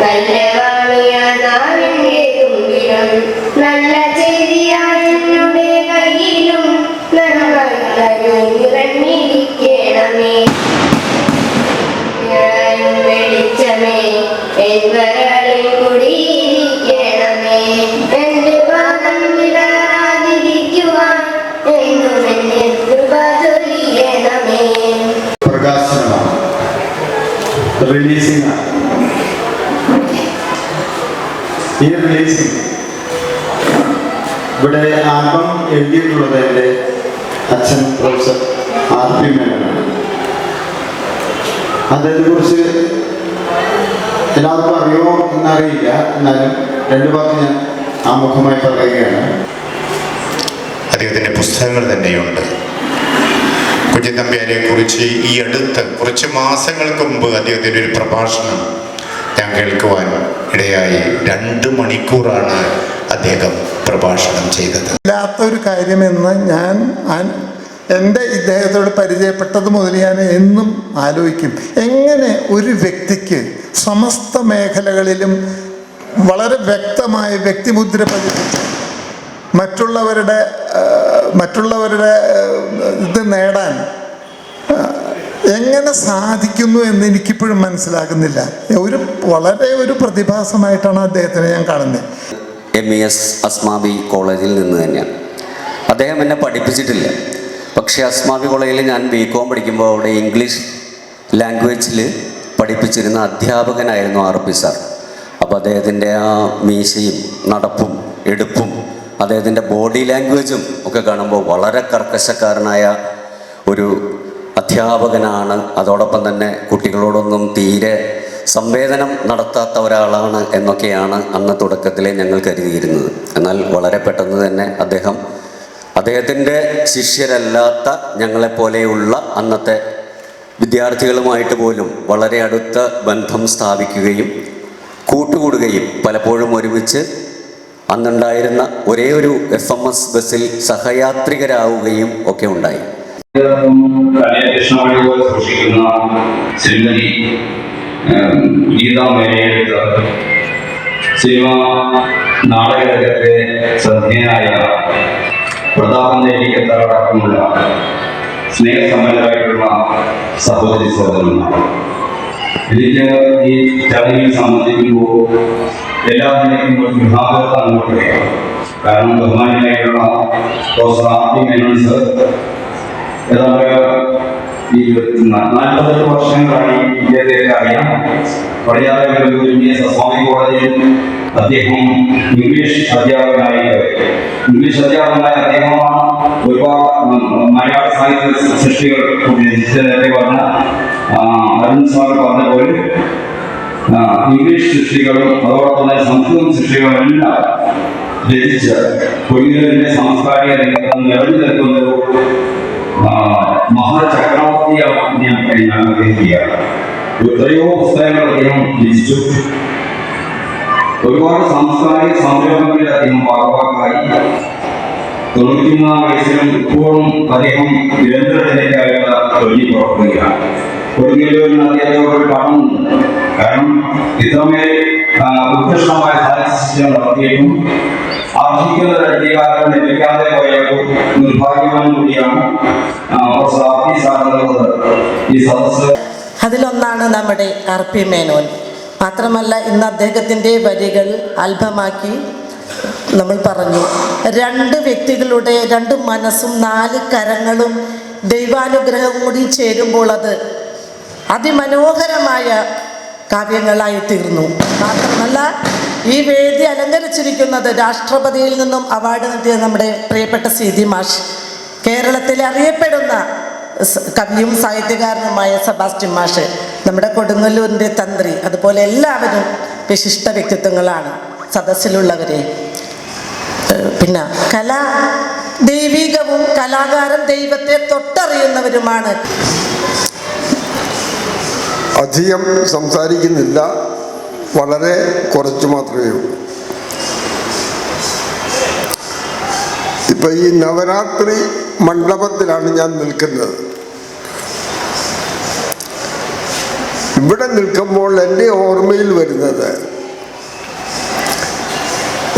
നല്ല വാണിയാതാവിന്റെ തുമ്പിലും നല്ല ചെയ്തിയായ എന്നുടെ കയ്യിലും നിറഞ്ഞിരിക്കണമേ വെളിച്ചമേ എന്വരളിൽ കുടിയിരിക്കണമേ. എന്റെ പാദം വിടാതിരിക്കുവാൻ എന്നും എന്നെ കൃപ ചൊരിയണമേ പ്രകാശനമാണ്. റിലീസിംഗ് ആണ്. ഇവിടെ ആൽബം എഴുതിയിട്ടുള്ളത് എന്റെ അച്ഛൻ പ്രൊഫസർ ആർ പി മേനോനാണ്. അദ്ദേഹത്തെ കുറിച്ച് എല്ലാവർക്കും അറിയുമോ എന്നറിയില്ല. എന്നാലും രണ്ടു വാക്ക് ഞാൻ ആമുഖമായി പറയുകയാണ്. അദ്ദേഹത്തിന്റെ പുസ്തകങ്ങൾ തന്നെയുണ്ട്. കുഞ്ഞിത്തമ്പ്യാരെ കുറിച്ച് ഈ അടുത്ത് കുറച്ച് മാസങ്ങൾക്ക് മുമ്പ് അദ്ദേഹത്തിന്റെ ഒരു പ്രഭാഷണം ഞാൻ കേൾക്കുവാൻ ഇടയായി രണ്ട് മണിക്കൂറാണ് അദ്ദേഹം പ്രഭാഷണം ചെയ്തത്. ഇല്ലാത്ത ഒരു കാര്യമെന്ന് ഞാൻ എന്റെ ഇദ്ദേഹത്തോട് പരിചയപ്പെട്ടത് മുതൽ ഞാൻ എന്നും ആലോചിക്കും. എങ്ങനെ ഒരു വ്യക്തിക്ക് സമസ്ത മേഖലകളിലും വളരെ വ്യക്തമായ വ്യക്തിമുദ്ര പതിപ്പിച്ച് മറ്റുള്ളവരുടെ മറ്റുള്ളവരുടെ ഇത് നേടാൻ എങ്ങനെ സാധിക്കുന്നു എന്ന് എനിക്കിപ്പോഴും മനസ്സിലാകുന്നില്ല. ഒരു വളരെ ഒരു പ്രതിഭാസമായിട്ടാണ് അദ്ദേഹത്തിനെ ഞാൻ കാണുന്നത്. എം ഇ എസ് അസ്മാബി കോളേജിൽ നിന്ന് തന്നെയാണ്. അദ്ദേഹം എന്നെ പഠിപ്പിച്ചിട്ടില്ല. പക്ഷേ അസ്മാബി കോളേജിൽ ഞാൻ ബി കോം പഠിക്കുമ്പോൾ അവിടെ ഇംഗ്ലീഷ് ലാംഗ്വേജിൽ പഠിപ്പിച്ചിരുന്ന അധ്യാപകനായിരുന്നു ആർ പി സാർ അപ്പോൾ അദ്ദേഹത്തിന്റെ ആ മീശയും നടപ്പും എടുപ്പും അദ്ദേഹത്തിന്റെ ബോഡി ലാംഗ്വേജും ഒക്കെ കാണുമ്പോൾ വളരെ കർക്കശക്കാരനായ ഒരു അധ്യാപകനാണ്. അതോടൊപ്പം തന്നെ കുട്ടികളോടൊന്നും തീരെ സംവേദനം നടത്താത്ത ഒരാളാണ് എന്നൊക്കെയാണ് അന്ന് തുടക്കത്തിലെ ഞങ്ങൾ കരുതിയിരുന്നത്. എന്നാൽ വളരെ പെട്ടെന്ന് തന്നെ അദ്ദേഹം അദ്ദേഹത്തിന്റെ ശിഷ്യരല്ലാത്ത ഞങ്ങളെപ്പോലെയുള്ള അന്നത്തെ വിദ്യാർത്ഥികളുമായിട്ട് പോലും വളരെ അടുത്ത ബന്ധം സ്ഥാപിക്കുകയും കൂട്ടുകൂടുകയും പലപ്പോഴും ഒരുമിച്ച് അന്നുണ്ടായിരുന്ന ഒരേ ഒരു എഫ് എം എസ് ബസ്സിൽ സഹയാത്രികരാവുകയും ഒക്കെ ഉണ്ടായി. കൃഷ്ണമണി പോലെ സൂക്ഷിക്കുന്ന ശ്രീമതി ഏം, ഗീതാ മേനയെടുത്ത് സിനിമ നാടകരംഗത്തെ ശ്രദ്ധേയനായ പ്രതാപൻ ദേവികത്തടക്കമുള്ള സ്നേഹസമ്പന്നരായിട്ടുള്ള സഹോദരി സഹോദരന്മാർ എനിക്ക് ഈ ചടങ്ങിൽ സംബന്ധിക്കുമ്പോൾ എല്ലാത്തിനേക്കും ഒരു വിഭാഗത അങ്ങോട്ട് കാരണം ബഹുമാനായിട്ടുള്ള professor R P Menon sir ഏതാണ്ട് ഈ നാൽപ്പത്തെട്ട് വർഷങ്ങളായി ഇദ്ദേഹത്തെ അറിയാം പടിഞ്ഞാറ് എം എസ് സ്വാമി കോളേജിൽ അദ്ദേഹം ഇംഗ്ലീഷ് അധ്യാപകനായി ഇംഗ്ലീഷ് അധ്യാപകനായ അദ്ദേഹമാണ് ഒരുപാട് ഉം, മലയാള സാഹിത്യ സൃഷ്ടികൾ നേരത്തെ പറഞ്ഞ ആ, അരുൺ സ്വാമി പറഞ്ഞ പോലെ ആ, ഇംഗ്ലീഷ് സൃഷ്ടികളും അതോടൊപ്പം തന്നെ സംസ്കൃതം സൃഷ്ടികളും എല്ലാം രചിച്ച് കൊയ്യൂരിന്റെ സാംസ്കാരിക രംഗത്ത് നിറഞ്ഞു നിൽക്കുന്ന ഒരു ആ, മഹാചക്രവർത്തിയാണ് ഞാൻ ഞാൻ കരുതുകയാണ് എത്രയോ പുസ്തകങ്ങൾ അദ്ദേഹം രചിച്ചു ഒരുപാട് സാംസ്കാരിക സംരംഭങ്ങളിൽ അദ്ദേഹം ഭാഗഭാക്കായി തൊണ്ണൂറ്റിമൂന്നാം വയസ്സിലും ഇപ്പോഴും അദ്ദേഹം നിരന്തരത്തിലേക്കായിട്ട് തൊഴിൽ പുറപ്പെടുകയാണ് കൊടുങ്ങല്ലൂരിന് അദ്ദേഹത്തോട് ഒരു കടമുണ്ട് കാരണം ഇത്രമേൽ ആ, ഉത്കൃഷ്ടമായ സാഹിത്യം നടത്തിയിട്ടും അർഹിക്കുന്ന ഒരു അംഗീകാരം ലഭിക്കാതെ പോയ നിർഭാഗ്യവാൻ കൂടിയാണ് ഈ സദസ് അതിലൊന്നാണ് നമ്മുടെ ആർ പി മേനോൻ. മാത്രമല്ല ഇന്ന് അദ്ദേഹത്തിന്റെ വരികൾ അല്പമാക്കി നമ്മൾ പറഞ്ഞു. രണ്ട് വ്യക്തികളുടെ രണ്ട് മനസ്സും നാല് കരങ്ങളും ദൈവാനുഗ്രഹവും കൂടി ചേരുമ്പോൾ അത് അതിമനോഹരമായ കാവ്യങ്ങളായി തീർന്നു. മാത്രമല്ല ഈ വേദി അലങ്കരിച്ചിരിക്കുന്നത് രാഷ്ട്രപതിയിൽ നിന്നും അവാർഡ് നേടിയ നമ്മുടെ പ്രിയപ്പെട്ട സി ഡി മാഷ്. കേരളത്തിൽ അറിയപ്പെടുന്ന കവിയും സാഹിത്യകാരനുമായ സെബാസ്റ്റ്യൻ മാഷ് നമ്മുടെ കൊടുങ്ങല്ലൂരിന്റെ തന്ത്രി അതുപോലെ എല്ലാവരും വിശിഷ്ട വ്യക്തിത്വങ്ങളാണ് സദസ്സിലുള്ളവരെ. പിന്നെ കല ദൈവികവും കലാകാരൻ ദൈവത്തെ തൊട്ടറിയുന്നവരുമാണ്. അധികം സംസാരിക്കുന്നില്ല. വളരെ കുറച്ച് മാത്രമേ ഉള്ളൂ. ഇപ്പൊ ഈ നവരാത്രി മണ്ഡപത്തിലാണ് ഞാൻ നിൽക്കുന്നത്. ഇവിടെ നിൽക്കുമ്പോൾ എന്റെ ഓർമ്മയിൽ വരുന്നത്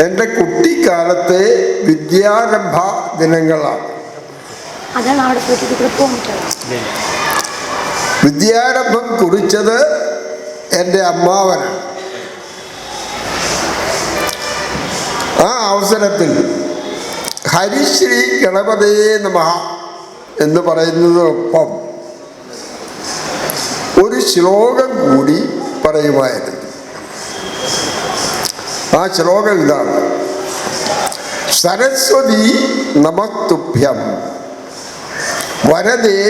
എന്റെ കുട്ടിക്കാലത്തെ വിദ്യാരംഭ ദിനങ്ങളാണ്. വിദ്യാരംഭം കുറിച്ചത് എന്റെ അമ്മാവനാണ്. ആ അവസരത്തിൽ ഹരിശ്രീ ഗണപതയെ നമ എന്ന് പറയുന്നതിനൊപ്പം ഒരു ശ്ലോകം കൂടി പറയുമായിരുന്നു. ആ ശ്ലോകം ഇതാണ്. സരസ്വതി നമസ്തുഭ്യം വരദേ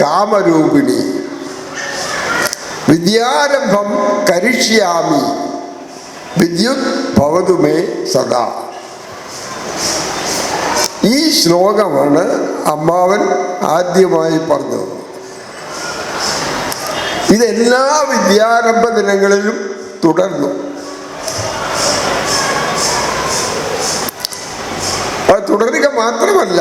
കാമരൂപിണി വിദ്യാരംഭം കരിഷ്യാമി വിദ്യുത് ഭവതുമേ സദാ. ഈ ശ്ലോകമാണ് അമ്മാവൻ ആദ്യമായി പറഞ്ഞത്. ഇതെല്ലാ വിദ്യാരംഭ ദിനങ്ങളിലും തുടർന്നു. അത് തുടരുക മാത്രമല്ല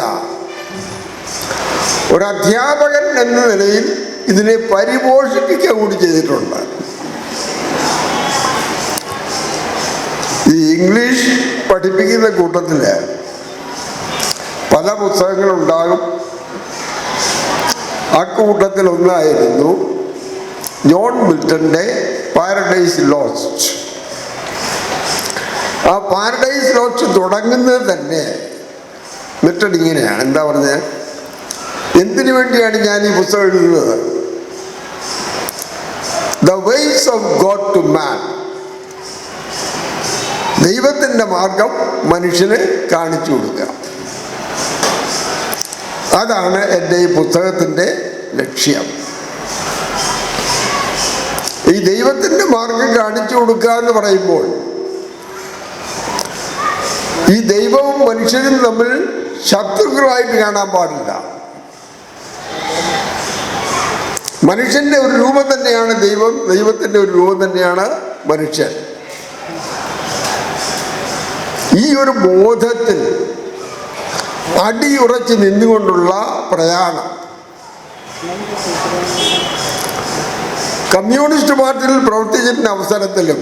ഒരു അധ്യാപകൻ എന്ന നിലയിൽ ഇതിനെ പരിപോഷിപ്പിക്കുക കൂടി ചെയ്തിട്ടുണ്ട്. ഈ ഇംഗ്ലീഷ് പഠിപ്പിക്കുന്ന കൂട്ടത്തിൽ പല പുസ്തകങ്ങളുണ്ടാകും. ആ കൂട്ടത്തിൽ ഒന്നായിരുന്നു ജോൺ മിൽട്ടന്റെ പാരഡൈസ് ലോസ്റ്റ് ആ പാരഡൈസ് ലോസ്റ്റ് തുടങ്ങുന്നത് തന്നെ മിൽട്ടൺ ഇങ്ങനെയാണ്. എന്താ പറഞ്ഞത് എന്തിനു വേണ്ടിയാണ് ഞാൻ ഈ പുസ്തകം എഴുതുന്നത്? The ways of God to man ദൈവത്തിന്റെ മാർഗം മനുഷ്യന് കാണിച്ചു കൊടുക്കുക. അതാണ് എന്റെ ഈ പുസ്തകത്തിന്റെ ലക്ഷ്യം. ഈ ദൈവത്തിന്റെ മാർഗം കാണിച്ചു കൊടുക്കുക എന്ന് പറയുമ്പോൾ ഈ ദൈവവും മനുഷ്യനും തമ്മിൽ ശത്രുക്കളായിട്ട് കാണാൻ പാടില്ല. മനുഷ്യന്റെ ഒരു രൂപം തന്നെയാണ് ദൈവം ദൈവത്തിന്റെ ഒരു രൂപം തന്നെയാണ് മനുഷ്യൻ. ഈ ഒരു ബോധത്തിൽ അടിയുറച്ച് നിന്നുകൊണ്ടുള്ള പ്രയാണം. കമ്മ്യൂണിസ്റ്റ് പാർട്ടിയിൽ പ്രവർത്തിച്ചിരുന്ന അവസരത്തിലും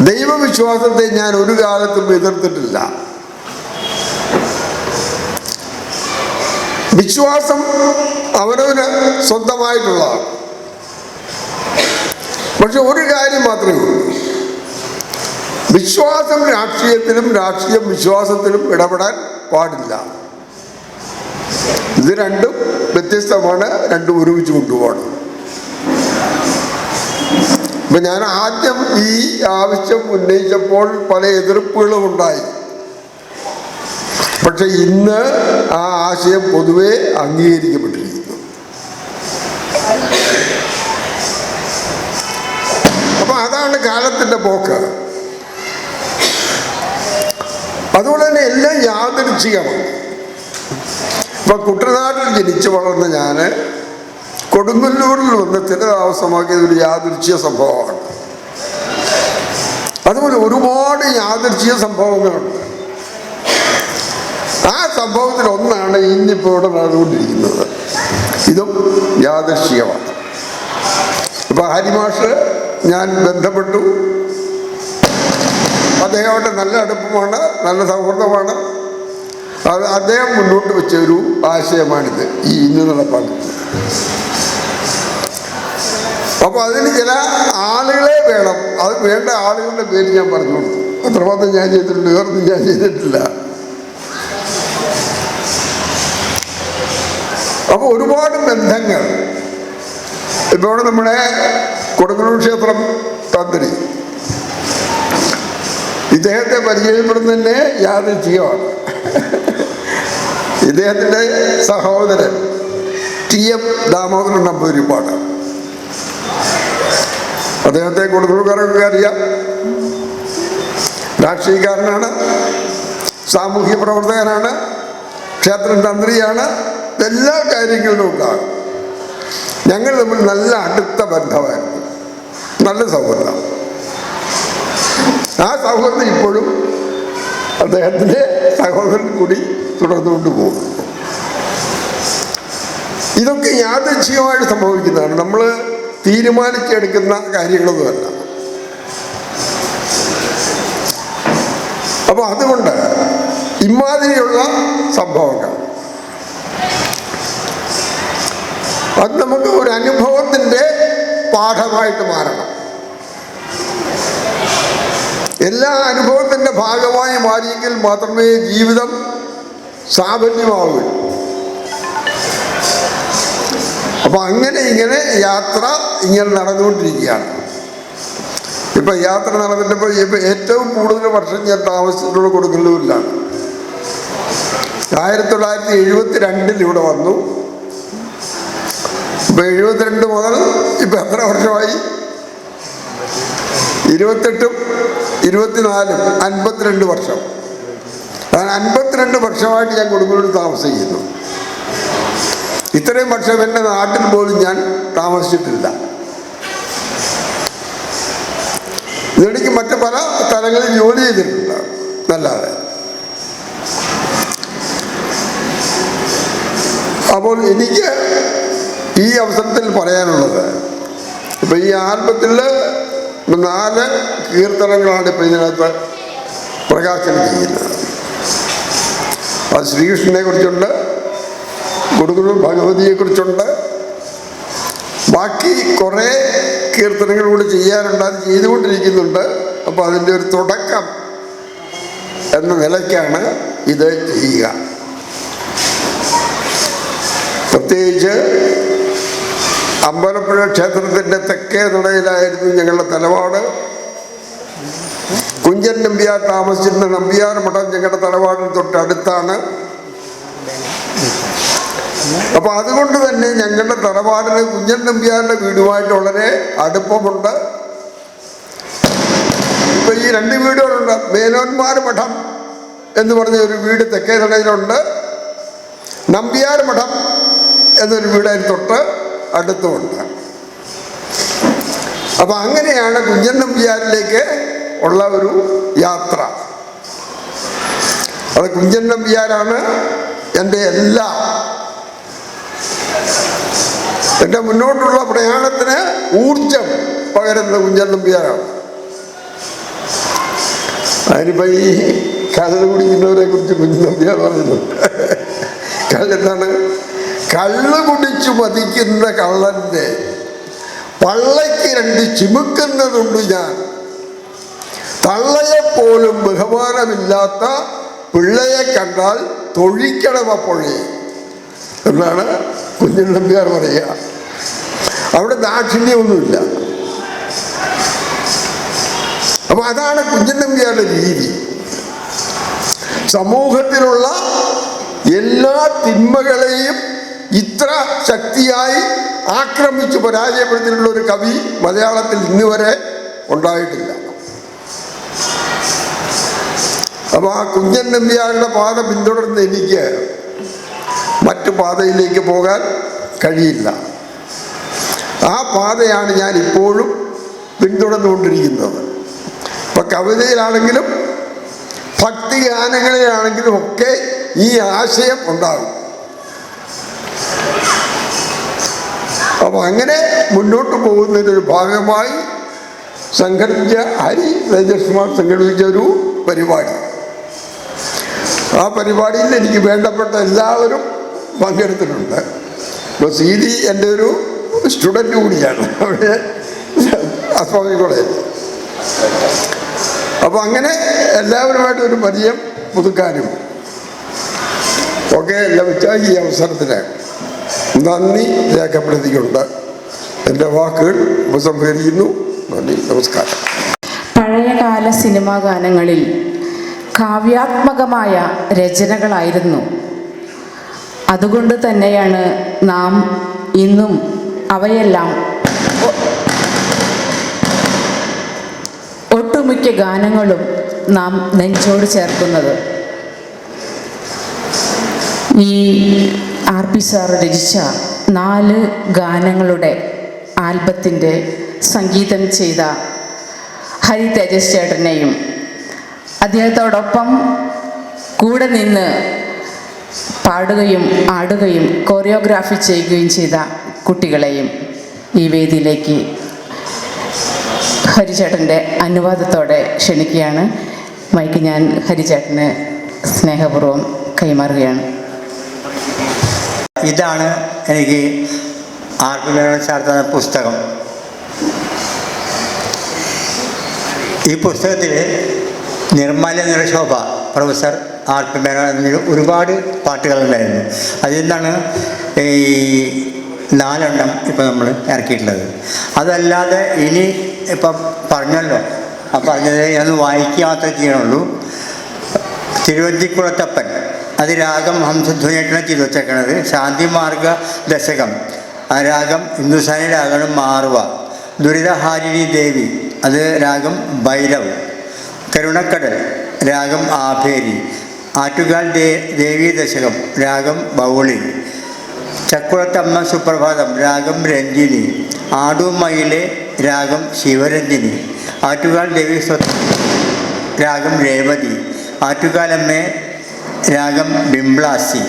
ദൈവവിശ്വാസത്തെ ഞാൻ ഒരു കാലത്തും എതിർത്തിട്ടില്ല. വിശ്വാസം അവനവന് സ്വന്തമായിട്ടുള്ളതാണ്. പക്ഷെ ഒരു കാര്യം മാത്രമേ ഉള്ളൂ. വിശ്വാസം രാഷ്ട്രീയത്തിലും രാഷ്ട്രീയം വിശ്വാസത്തിലും ഇടപെടാൻ പാടില്ല. ഇത് രണ്ടും വ്യത്യസ്തമാണ് രണ്ടും ഒരുമിച്ച് കൊണ്ടുപോകണം ഇപ്പൊ ഞാൻ ആദ്യം ഈ ആവശ്യം ഉന്നയിച്ചപ്പോൾ പല എതിർപ്പുകളും ഉണ്ടായി. പക്ഷെ ഇന്ന് ആ ആശയം പൊതുവെ അംഗീകരിക്കപ്പെട്ടിരിക്കുന്നു. അപ്പൊ അതാണ് കാലത്തിന്റെ പോക്ക്. അതുകൊണ്ട് തന്നെ എല്ലാം യാദൃച്ഛികമാണ്. ഇപ്പൊ കുട്ടനാട്ടിൽ ജനിച്ചു വളർന്ന ഞാൻ കൊടുങ്ങല്ലൂരിൽ വന്ന് സ്ഥിരതാമസമാക്കിയത് ഒരു യാദൃച്ഛിക സംഭവമാണ്. അതുപോലെ ഒരുപാട് യാദൃച്ഛിക സംഭവങ്ങളുണ്ട്. ആ സംഭവത്തിൽ ഒന്നാണ് ഇന്നിപ്പോൾ ഇവിടെ നടന്നുകൊണ്ടിരിക്കുന്നത്. ഇതും യാദൃശ്ചികമാണ് ഇപ്പൊ ഹരിമാഷ് ഞാൻ ബന്ധപ്പെട്ടു. അദ്ദേഹമായിട്ട് നല്ല അടുപ്പമാണ് നല്ല സൗഹൃദമാണ്. അത് അദ്ദേഹം മുന്നോട്ട് വെച്ച ഒരു ആശയമാണിത് ഈ ഇന്ന് നടപ്പാക്കുന്നത്. അപ്പോൾ അതിന് ചില ആളുകളെ വേണം. അത് വേണ്ട ആളുകളുടെ പേര് ഞാൻ പറഞ്ഞു കൊടുത്തു. അത്രമാത്രം ഞാൻ ചെയ്തിട്ടുണ്ട് വേറൊന്നും ഞാൻ ചെയ്തിട്ടില്ല. അപ്പോൾ ഒരുപാട് ബന്ധങ്ങൾ. ഇപ്പോൾ നമ്മുടെ കൊടുങ്ങല്ലൂർ ക്ഷേത്രം തന്ത്രി ഇദ്ദേഹത്തെ പരിചയപ്പെടുന്നതന്നെ യാദൃച്ഛികമാണ് ഇദ്ദേഹത്തിന്റെ സഹോദരൻ ടി എം ദാമോദരൻ നമ്പൂരിപ്പാട് അദ്ദേഹത്തെ കുടുംബക്കാരൊക്കെ അറിയാം. രാഷ്ട്രീയക്കാരനാണ് സാമൂഹ്യ പ്രവർത്തകനാണ് ക്ഷേത്രം തന്ത്രിയാണ് എല്ലാ കാര്യങ്ങളിലും ഉണ്ടാകും ഞങ്ങൾ തമ്മിൽ നല്ല അടുത്ത ബന്ധമായിരുന്നു. നല്ല സൗഹൃദം. ആ സൗഹൃദം ഇപ്പോഴും അദ്ദേഹത്തിന്റെ സഹോദരൻ കൂടി തുടർന്നുകൊണ്ട് പോകും ഇതൊക്കെ യാദൃച്ഛികമായിട്ട് സംഭവിക്കുന്നതാണ്. നമ്മൾ തീരുമാനിച്ചെടുക്കുന്ന കാര്യങ്ങളൊന്നുമല്ല. അപ്പോൾ അതുകൊണ്ട് ഇമാതിരിയുള്ള സംഭവങ്ങൾ. അത് നമുക്ക് ഒരു അനുഭവത്തിന്റെ പാഠമായിട്ട് മാറണം. എല്ലാ അനുഭവത്തിന്റെ ഭാഗമായി മാറിയെങ്കിൽ മാത്രമേ ജീവിതം സാഫല്യമാവൂ അപ്പൊ അങ്ങനെ ഇങ്ങനെ യാത്ര ഇങ്ങനെ നടന്നുകൊണ്ടിരിക്കുകയാണ്. ഇപ്പൊ യാത്ര നടന്നിട്ടപ്പോൾ ഇപ്പൊ ഏറ്റവും കൂടുതൽ വർഷം ഞാൻ താമസിച്ചിട്ടുള്ള കൊടുങ്ങല്ലൂരിലാണ്. ആയിരത്തി തൊള്ളായിരത്തി എഴുപത്തി രണ്ടിൽ ഇവിടെ വന്നു. ഇപ്പൊ എഴുപത്തിരണ്ട് മുതൽ ഇപ്പൊ എത്ര വർഷമായി? ഇരുപത്തെട്ടും ഇരുപത്തിനാലും അൻപത്തിരണ്ട് വർഷം. ഞാൻ അൻപത്തിരണ്ട് വർഷമായിട്ട് ഞാൻ കൊടുങ്ങല്ലൂർ താമസിക്കുന്നു. ഇത്രയും വർഷം എന്റെ നാട്ടിൽ പോലും ഞാൻ താമസിച്ചിട്ടില്ല. ഇതെനിക്ക് മറ്റു പല സ്ഥലങ്ങളിൽ ജോലി ചെയ്തിട്ടുണ്ട്. നല്ലാതെ അപ്പോൾ എനിക്ക് ഈ അവസരത്തിൽ പറയാനുള്ളത് ഇപ്പം ഈ ആൽബത്തിൽ നാല് കീർത്തനങ്ങളാണ് ഇപ്പം ഇതിനകത്ത് പ്രകാശനം ചെയ്യുന്നത് അത് ശ്രീകൃഷ്ണനെ കുറിച്ചുണ്ട് കൊടുങ്ങല്ലൂർ ഭഗവതിയെക്കുറിച്ചുണ്ട് ബാക്കി കുറേ കീർത്തനങ്ങൾ കൂടി ചെയ്യാനുണ്ട് അത് ചെയ്തുകൊണ്ടിരിക്കുന്നുണ്ട്. അപ്പോൾ അതിന്റെ ഒരു തുടക്കം എന്ന നിലയ്ക്കാണ് ഇത് ചെയ്യുക. പ്രത്യേകിച്ച് അമ്പലപ്പുഴ ക്ഷേത്രത്തിന്റെ തെക്കേ നടയിലായിരുന്നു ഞങ്ങളുടെ തലവാട്. കുഞ്ചൻ നമ്പ്യാർ താമസിച്ചിരുന്ന നമ്പ്യാർ മഠം ഞങ്ങളുടെ തലവാടിന് തൊട്ടടുത്താണ്. അപ്പൊ അതുകൊണ്ട് തന്നെ ഞങ്ങളുടെ തറവാടിന് കുഞ്ഞൻ നമ്പ്യാരുടെ വീടുമായിട്ട് വളരെ അടുപ്പമുണ്ട്. ഇപ്പൊ ഈ രണ്ട് വീടുകളുണ്ട്. മേലോന്മാർ മഠം എന്ന് പറഞ്ഞ ഒരു വീട് തെക്കേ നടയിലുണ്ട്. നമ്പ്യാർ മഠം എന്നൊരു വീടായി തൊട്ട്. അടുത്തുമുണ്ട് അപ്പൊ അങ്ങനെയാണ് കുഞ്ഞൻ നമ്പ്യാരിലേക്ക് ഉള്ള ഒരു യാത്ര. അത് കുഞ്ചൻ നമ്പ്യാരാണ് എന്റെ എല്ലാ. എന്റെ മുന്നോട്ടുള്ള പ്രയാണത്തിന് ഊർജം പകരുന്ന കുഞ്ചൻ നമ്പ്യാരാണ് അതിനിപ്പോ ഈ കള്ള് കുടിക്കുന്നവരെ കുറിച്ച് കുഞ്ചൻ നമ്പ്യാർ പറയുന്നുണ്ട്. കള്ളെന്താണ് കള്ള് കുടിച്ചു മതിക്കുന്ന കള്ളന്റെ പള്ളയ്ക്ക് രണ്ട് ചിമുക്കുന്നതുണ്ട് ഞാൻ. തള്ളയെപ്പോലും ബഹുമാനമില്ലാത്ത പിള്ളയെ കണ്ടാൽ തൊഴിക്കണം അപ്പോഴേ എന്നാണ് കുഞ്ഞൻ നമ്പ്യാർ പറയുക. അവിടെ ദാക്ഷിണ്യമൊന്നുമില്ല. അപ്പൊ അതാണ് കുഞ്ഞൻ നമ്പ്യാരുടെ രീതി. സമൂഹത്തിലുള്ള എല്ലാ തിന്മകളെയും ഇത്ര ശക്തിയായി ആക്രമിച്ച് പരാജയപ്പെടുത്തിയിട്ടുള്ള ഒരു കവി മലയാളത്തിൽ ഇന്നുവരെ ഉണ്ടായിട്ടില്ല. അപ്പൊ ആ കുഞ്ഞൻ നമ്പ്യാരുടെ പാത പിന്തുടർന്ന് എനിക്ക് മറ്റു പാതയിലേക്ക് പോകാൻ കഴിയില്ല. ആ പാതയാണ് ഞാൻ ഇപ്പോഴും പിന്തുടർന്നുകൊണ്ടിരിക്കുന്നത്. ഇപ്പൊ കവിതയിലാണെങ്കിലും ഭക്തി ഗാനങ്ങളിലാണെങ്കിലും ഒക്കെ ഈ ആശയം ഉണ്ടാകും. അപ്പൊ അങ്ങനെ മുന്നോട്ട് പോകുന്നതിന്റെ ഭാഗമായി സംഘടിപ്പിച്ച ഹരി രജസ്കുമാർ സംഘടിപ്പിച്ച ഒരു പരിപാടി. ആ പരിപാടിയിൽ എനിക്ക് വേണ്ടപ്പെട്ട എല്ലാവരും പങ്കെടുത്തിട്ടുണ്ട്. ഇപ്പോൾ ഡി എന്റെ ഒരു സ്റ്റുഡന്റ് കൂടിയാണ്. അവിടെ അസ്വാമി കോളേജ് അപ്പോൾ അങ്ങനെ എല്ലാവരുമായിട്ട് ഒരു പരിചയം പുതുക്കാനും ഒക്കെ ലഭിച്ച ഈ അവസരത്തിന് നന്ദി രേഖപ്പെടുത്തിക്കൊണ്ട് എന്റെ വാക്കുകൾ ഉപസംഹരിക്കുന്നു. നന്ദി നമസ്കാരം. പഴയകാല സിനിമാ ഗാനങ്ങളിൽ കാവ്യാത്മകമായ രചനകളായിരുന്നു. അതുകൊണ്ട് തന്നെയാണ് നാം ഇന്നും അവയെല്ലാം ഒട്ടുമിക്ക ഗാനങ്ങളും നാം നെഞ്ചോട് ചേർക്കുന്നത്. ഈ ആർ പി സാർ രചിച്ച നാല് ഗാനങ്ങളുടെ ആൽബത്തിന്റെ സംഗീതം ചെയ്ത ഹരി തേജസ് ചേട്ടനെയും അദ്ദേഹത്തോടൊപ്പം കൂടെ നിന്ന് പാടുകയും ആടുകയും കൊറിയോഗ്രാഫി ചെയ്യുകയും ചെയ്ത കുട്ടികളെയും ഈ വേദിയിലേക്ക് ഹരിചേട്ടന്റെ അനുവാദത്തോടെ ക്ഷണിക്കുകയാണ്. മൈക്ക് ഞാൻ ഹരിചേട്ടന് സ്നേഹപൂർവം കൈമാറുകയാണ്. ഇതാണ് എനിക്ക് ആർ പി സാർ തന്ന പുസ്തകം. ഈ പുസ്തകത്തിൽ നിർമ്മല നിറശോഭ പ്രൊഫസർ ആർ പി മേനോൻ എന്നതിൽ ഒരുപാട് പാട്ടുകളുണ്ടായിരുന്നു അതിൽ നിന്നാണ് ഈ നാലെണ്ണം ഇപ്പോൾ നമ്മൾ ഇറക്കിയിട്ടുള്ളത്. അതല്ലാതെ ഇനി ഇപ്പം പറഞ്ഞല്ലോ. ആ പറഞ്ഞത് ഞാൻ വായിക്കുക മാത്രമേ ചെയ്യണുള്ളൂ തിരുവഞ്ചിക്കുളത്തപ്പൻ. അത് രാഗം ഹംസധ്വനിയായിട്ടാണ് ചെയ്തു വച്ചേക്കണത് ശാന്തിമാർഗ ദശകം. ആ രാഗം ഹിന്ദുസ്ഥാനി രാഗം മാറുക ദുരിതഹാരിണി ദേവി. അത് രാഗം ഭൈരവ്. കരുണക്കടൽ. രാഗം ആഭേരി. ആറ്റുകാൽ ദേ ദേവീ ദശകം. രാഗം ബൗളി. ചക്കുളത്തമ്മ സുപ്രഭാതം. രാഗം രഞ്ജിനി. ആടുമയിലെ രാഗം ശിവരഞ്ജിനി. ആറ്റുകാൽ ദേവി സ്വത്ത്. രാഗം രേവതി. ആറ്റുകാലമ്മേ രാഗം ബിംബ്ലാസി.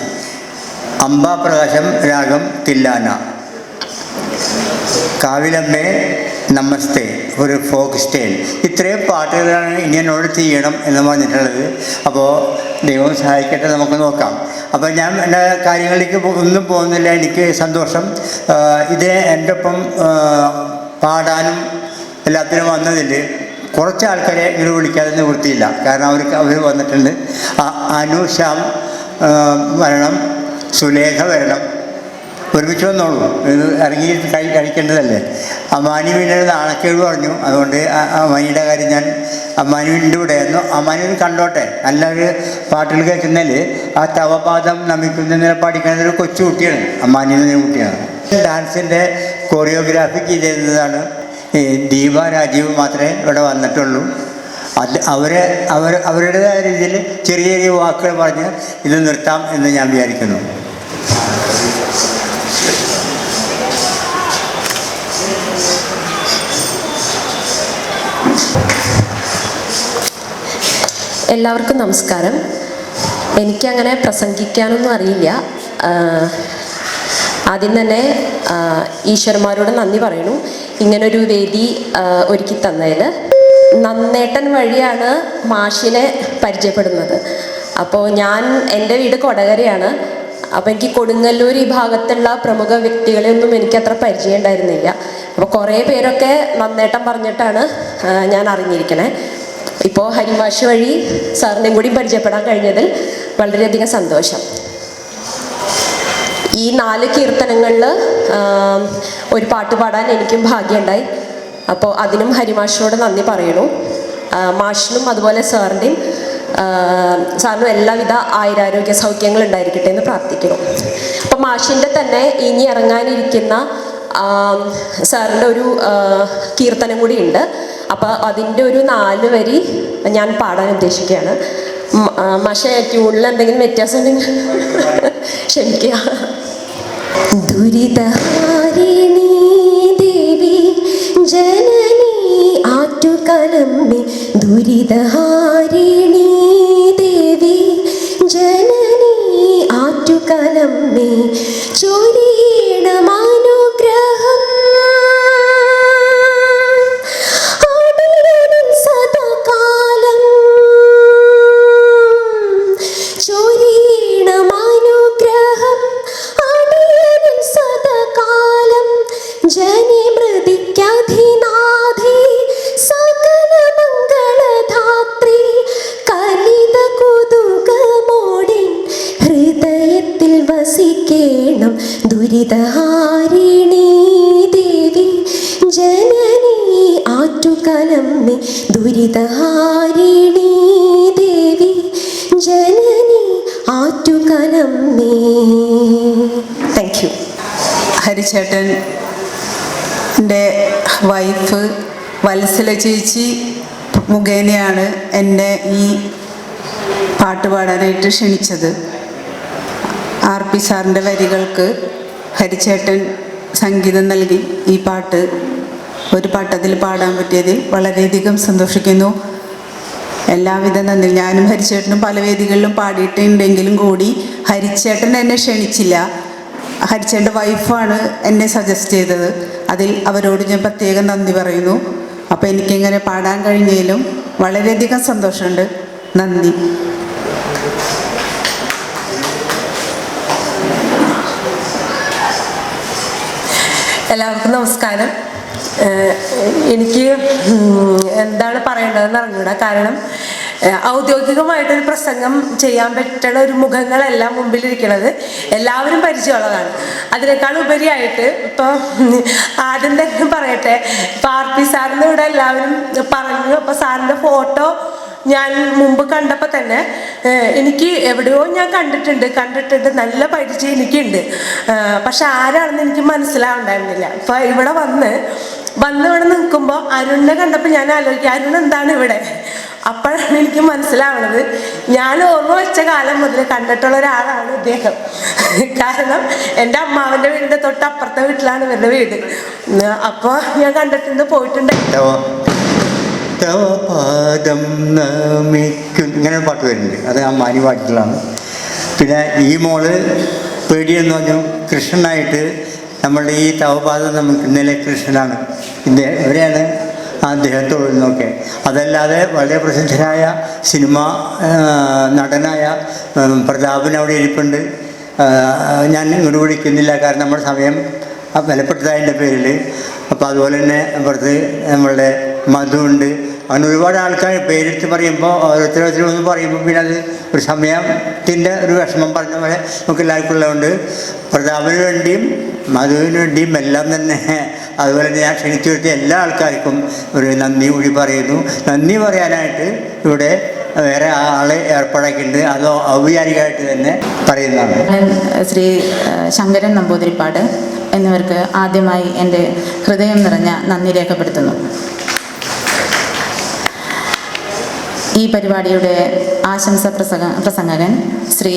അംബാപ്രകാശം രാഗം തില്ലാന. കാവിലമ്മേ നമസ്തേ. ഒരു ഫോക്ക് സ്റ്റൈൽ. ഇത്രയും പാട്ടുകളാണ് ഇനി എന്നോട് ചെയ്യണം എന്ന് പറഞ്ഞിട്ടുള്ളത്. അപ്പോൾ ദൈവം സഹായിക്കട്ടെ നമുക്ക് നോക്കാം. അപ്പോൾ ഞാൻ എന്റെ കാര്യങ്ങളിലേക്ക് ഒന്നും പോകുന്നില്ല. എനിക്ക് സന്തോഷം. ഇതിനെ ഇത് എന്റെ ഒപ്പം പാടാനും എല്ലാത്തിനും വന്നതിൽ കുറച്ച് ആൾക്കാരെ ഇങ്ങനെ വിളിക്കാതെ നിവൃത്തിയില്ല. കാരണം അവർക്ക് അവർ വന്നിട്ടുണ്ട്. അനു ശ്യാം വരണം സുലേഖ വരണം. ഒരുമിച്ച് വന്നോളൂ. ഇത് ഇറങ്ങി കഴി കഴിക്കേണ്ടതല്ലേ? അമ്മാനി പിന്നെ നാണക്കേട് പറഞ്ഞു. അതുകൊണ്ട് അമ്മാനിയുടെ കാര്യം ഞാൻ അമ്മാനുവിന്റെ കൂടെ ആയിരുന്നു. അമ്മാനു കണ്ടോട്ടെ? നല്ലൊരു പാട്ടുകൾ കേൾക്കുന്നതിൽ ആ തവപാദം നമിക്കുന്നതിനെ പഠിക്കുന്നത് ഒരു കൊച്ചു കുട്ടിയാണ്. അമ്മാനിയുടെ കുട്ടിയാണ്. ഡാൻസിന്റെ കൊറിയോഗ്രാഫിക്ക് ചെയ്തിരുന്നതാണ് ഈ ദീപ രാജീവ് മാത്രമേ ഇവിടെ വന്നിട്ടുള്ളൂ. അത് അവരെ അവർ അവരുടേതായ രീതിയിൽ ചെറിയ ചെറിയ വാക്കുകൾ പറഞ്ഞ് ഇത് നിർത്താം എന്ന് ഞാൻ വിചാരിക്കുന്നു. എല്ലാവർക്കും നമസ്കാരം. എനിക്കങ്ങനെ പ്രസംഗിക്കാനൊന്നും അറിയില്ല. ആദ്യം തന്നെ ഈശ്വരന്മാരോട് നന്ദി പറയണു ഇങ്ങനൊരു വേദി ഒരുക്കി തന്നതിന് നന്നേട്ടൻ വഴിയാണ് മാഷിനെ പരിചയപ്പെടുന്നത്. അപ്പോൾ ഞാൻ എന്റെ വീട് കൊടകരയാണ്. അപ്പോൾ എനിക്ക് കൊടുങ്ങല്ലൂർ ഈ ഭാഗത്തുള്ള പ്രമുഖ വ്യക്തികളെ ഒന്നും എനിക്ക് അത്ര പരിചയം ഉണ്ടായിരുന്നില്ല അപ്പോൾ കുറേ പേരൊക്കെ നന്നേട്ടം പറഞ്ഞിട്ടാണ് ഞാൻ അറിഞ്ഞിരിക്കണേ. ഇപ്പോൾ ഹരിമാഷ് വഴി സാറിനെയും കൂടി പരിചയപ്പെടാൻ കഴിഞ്ഞതിൽ വളരെയധികം സന്തോഷം. ഈ നാല് കീർത്തനങ്ങളിൽ ഒരു പാട്ട് പാടാൻ എനിക്കും ഭാഗ്യമുണ്ടായി. അപ്പോൾ അതിനും ഹരിമാഷിനോട് നന്ദി പറയണു മാഷിനും അതുപോലെ സാറിന്റെയും സാറിനും എല്ലാവിധ ആയുരാരോഗ്യ സൗഖ്യങ്ങൾ ഉണ്ടായിരിക്കട്ടെ എന്ന് പ്രാർത്ഥിക്കുന്നു. അപ്പം മാഷിന്റെ തന്നെ ഇനി ഇറങ്ങാനിരിക്കുന്ന സാറിന്റെ ഒരു കീർത്തനം കൂടി ഉണ്ട്. അപ്പോൾ അതിന്റെ ഒരു നാല് വരി ഞാൻ പാടാൻ ഉദ്ദേശിക്കുകയാണ്. മാഷെ ട്യൂണിൽ എന്തെങ്കിലും വ്യത്യാസം ഉണ്ടെങ്കിൽ ക്ഷമിക്കുക. ദുരിതഹാരിണി ദേവി ജനനി ആറ്റുകലമ്മേ ദേവി ജനനി ചൊരിയണമാനുഗ്രഹം ഹരിച്ചേട്ടൻ എന്റെ വൈഫ് വത്സല ചേച്ചി മുഖേനയാണ് എന്നെ ഈ പാട്ട് പാടാനായിട്ട് ക്ഷണിച്ചത്. ആർ പി സാറിന്റെ വരികൾക്ക് ഹരിചേട്ടൻ സംഗീതം നൽകി ഈ പാട്ട് ഒരു പാട്ടത്തിൽ പാടാൻ പറ്റിയതിൽ വളരെയധികം സന്തോഷിക്കുന്നു. എല്ലാവിധ നന്ദി. ഞാനും ഹരിച്ചേട്ടനും പല വേദികളിലും പാടിയിട്ടുണ്ടെങ്കിലും കൂടി ഹരിച്ചേട്ടൻ എന്നെ ക്ഷണിച്ചില്ല. ഹരിച്ചേട്ടന്റെ വൈഫാണ് എന്നെ സജസ്റ്റ് ചെയ്തത്. അതിൽ അവരോട് ഞാൻ പ്രത്യേകം നന്ദി പറയുന്നു. അപ്പോൾ എനിക്കിങ്ങനെ പാടാൻ കഴിഞ്ഞതിലും വളരെയധികം സന്തോഷമുണ്ട്. നന്ദി. എല്ലാവർക്കും നമസ്കാരം. എനിക്ക് എന്താണ് പറയേണ്ടതെന്ന് അറിഞ്ഞൂടാ കാരണം ഔദ്യോഗികമായിട്ടൊരു പ്രസംഗം ചെയ്യാൻ പറ്റുന്ന ഒരു മുഖങ്ങളെല്ലാം മുമ്പിലിരിക്കുന്നത് എല്ലാവരും പരിചയമുള്ളതാണ്. അതിനേക്കാൾ ഉപരിയായിട്ട് ഇപ്പോൾ ആദ്യം തന്നെ പറയട്ടെ ഇപ്പം ആർ പി സാറിന്റെ ഇവിടെ എല്ലാവരും പറഞ്ഞു അപ്പോൾ സാറിന്റെ ഫോട്ടോ ഞാൻ മുമ്പ് കണ്ടപ്പോൾ തന്നെ എനിക്ക് എവിടെയോ ഞാൻ കണ്ടിട്ടുണ്ട് കണ്ടിട്ടുണ്ട് നല്ല പരിചയം എനിക്കുണ്ട്. പക്ഷെ ആരാണെന്ന് എനിക്ക് മനസ്സിലാവുണ്ടായിരുന്നില്ല. അപ്പോൾ ഇവിടെ വന്ന് വന്ന് ഇവിടെ നിൽക്കുമ്പോൾ അരുണിനെ കണ്ടപ്പോൾ ഞാൻ ആലോചിക്കും അരുൺ എന്താണ് ഇവിടെ? അപ്പോഴാണ് എനിക്ക് മനസ്സിലാവുന്നത്. ഞാൻ ഓർമ്മ വെച്ച കാലം മുതൽ കണ്ടിട്ടുള്ള ഒരാളാണ് ഇദ്ദേഹം. കാരണം എന്റെ അമ്മാവന്റെ വീടിന്റെ തൊട്ടപ്പുറത്തെ വീട്ടിലാണ് ഇവരുടെ വീട്. അപ്പോൾ ഞാൻ കണ്ടിട്ടുണ്ട് പോയിട്ടുണ്ട്. തവ പാദം നമിക്കും. ഇങ്ങനെ പാട്ട് വരുന്നുണ്ട്. അത് ആ മാനി പാട്ടിലാണ് പിന്നെ ഈ മോൾ പേടിയെന്ന് പറഞ്ഞു കൃഷ്ണനായിട്ട് നമ്മളുടെ ഈ തവപാദം നമിക്കുന്നതിലെ കൃഷ്ണനാണ്. ഇദ്ദേഹം ആ തൊഴുന്നൊക്കെ അതല്ലാതെ വളരെ പ്രസിദ്ധനായ സിനിമ നടനായ പ്രതാപൻ അവിടെ ഇരിപ്പുണ്ട്. ഞാൻ ഇങ്ങോട്ട് വിളിക്കുന്നില്ല. കാരണം നമ്മുടെ സമയം വിലപ്പെട്ടതായതിന്റെ പേരിൽ അപ്പോൾ അതുപോലെ തന്നെ ഇവിടുത്തെ നമ്മളുടെ മധു ഉണ്ട് അങ്ങനെ ഒരുപാട് ആൾക്കാർ പേരെടുത്ത് പറയുമ്പോൾ ഓരോരുത്തരോരുത്തരും ഒന്ന് പറയുമ്പോൾ പിന്നെ അത് ഒരു സമയത്തിന്റെ ഒരു വിഷമം പറഞ്ഞ പോലെ നമുക്ക് എല്ലാവർക്കും ഉള്ളതുകൊണ്ട് പ്രതാപന് വേണ്ടിയും മധുവിന് വേണ്ടിയും എല്ലാം തന്നെ. അതുപോലെ തന്നെ ഞാൻ ക്ഷണിച്ചു വരുത്തിയ എല്ലാ ആൾക്കാർക്കും ഒരു നന്ദി കൂടി പറയുന്നു. നന്ദി പറയാനായിട്ട് ഇവിടെ വേറെ ആളെ ഏർപ്പാടാക്കിയിട്ടുണ്ട്. അത് ഔപചാരികമായിട്ട് തന്നെ പറയുന്നതാണ്. ശ്രീ ശങ്കരൻ നമ്പൂതിരിപ്പാട് എന്നിവർക്ക് ആദ്യമായി എന്റെ ഹൃദയം നിറഞ്ഞ നന്ദി രേഖപ്പെടുത്തുന്നു. ഈ പരിപാടിയുടെ ആശംസ പ്രസംഗ പ്രസംഗകൻ ശ്രീ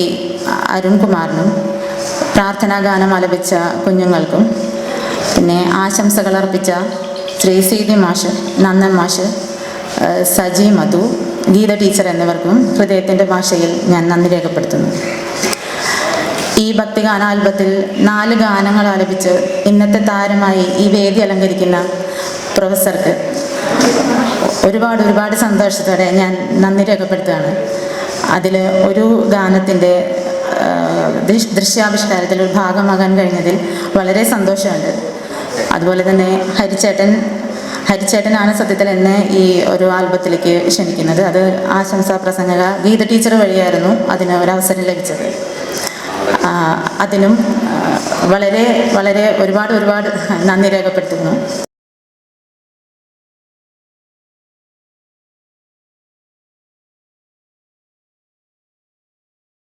അരുൺകുമാറിനും പ്രാർത്ഥനാ ഗാനം ആലപിച്ച കുഞ്ഞുങ്ങൾക്കും പിന്നെ ആശംസകൾ അർപ്പിച്ച ശ്രീ സീതി മാഷ് നന്ദൻ മാഷ് സജി മധു ഗീത ടീച്ചർ എന്നിവർക്കും ഹൃദയത്തിന്റെ ഭാഷയിൽ ഞാൻ നന്ദി രേഖപ്പെടുത്തുന്നു. ഈ ഭക്തിഗാനാൽബത്തിൽ നാല് ഗാനങ്ങൾ ആലപിച്ച് ഇന്നത്തെ താരമായി ഈ വേദി അലങ്കരിക്കുന്ന പ്രൊഫസർക്ക് ഒരുപാട് ഒരുപാട് സന്തോഷത്തോടെ ഞാൻ നന്ദി രേഖപ്പെടുത്തുകയാണ്. അതിൽ ഒരു ഗാനത്തിന്റെ ദൃശ് ദൃശ്യാവിഷ്കാരത്തിൽ ഒരു ഭാഗമാകാൻ കഴിഞ്ഞതിൽ വളരെ സന്തോഷമുണ്ട്. അതുപോലെ തന്നെ ഹരിച്ചേട്ടൻ ഹരിച്ചേട്ടനാണ് സത്യത്തിൽ എന്നെ ഈ ഒരു ആൽബത്തിലേക്ക് ക്ഷണിക്കുന്നത്. അത് ആശംസാ പ്രസംഗക ഗീത ടീച്ചർ വഴിയായിരുന്നു അതിന് ഒരവസരം ലഭിച്ചത്. അതിനും വളരെ വളരെ ഒരുപാട് ഒരുപാട് നന്ദി രേഖപ്പെടുത്തുന്നു.